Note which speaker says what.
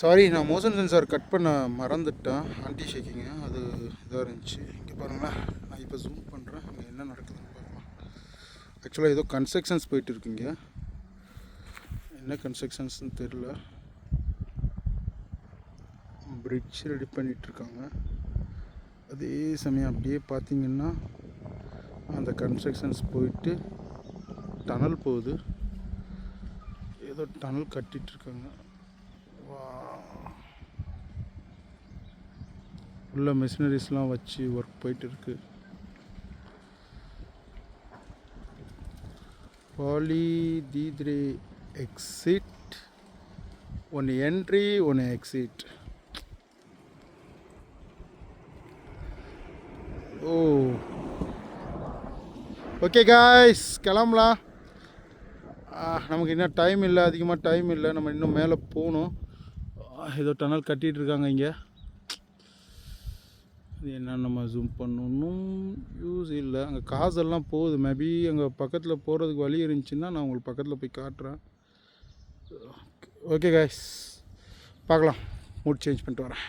Speaker 1: Sorry நான் motion sensor cut பண்ண மறந்துட்டேன். ஆன்டி ஷேக்கிங்க அது இதாக இருந்துச்சு. இங்கே பாருங்களேன். நான் இப்போ ஜூம் பண்ணுறேன் இங்கே என்ன நடக்குதுன்னு பார்க்கலாம் ஆக்சுவலாக ஏதோ கன்ஸ்ட்ரக்ஷன்ஸ் போயிட்டு இருக்குங்க. என்ன கன்ஸ்ட்ரக்ஷன்ஸ்னு தெரில பிரிட்ஜ் ரெடி பண்ணிகிட்ருக்காங்க அதே சமயம் அப்படியே பார்த்தீங்கன்னா அந்த கன்ஸ்ட்ரக்ஷன்ஸ் போயிட்டு டனல் போகுது. ஏதோ டனல் கட்டிகிட்ருக்காங்க உள்ளே மிஷினரிஸ்லாம் வச்சு ஒர்க் போயிட்டு இருக்கு பாலி தீத்ரே எக்ஸிட் ஒன்று என்ட்ரி ஒன்று எக்ஸிட் ஓ ஓகே காய்ஸ் கிளம்பலாம் நமக்கு இன்னும் டைம் இல்லை அதிகமாக டைம் இல்லை. நம்ம இன்னும் மேலே போகணும். ஏதோ டனல் கட்டிகிட்டு இருக்காங்க இங்கே. இது என்ன நம்ம ஜூம் பண்ணணும்? யூஸ் இல்லை. அங்கே காசெல்லாம் போகுது. மேபி அங்கே பக்கத்தில் போகிறதுக்கு வழி இருந்துச்சுன்னா நான் உங்களுக்கு பக்கத்தில் போய் காட்டுறேன். ஓகே காய்ஸ் பார்க்கலாம். மூட் சேஞ்ச் பண்ணிட்டு வரேன்.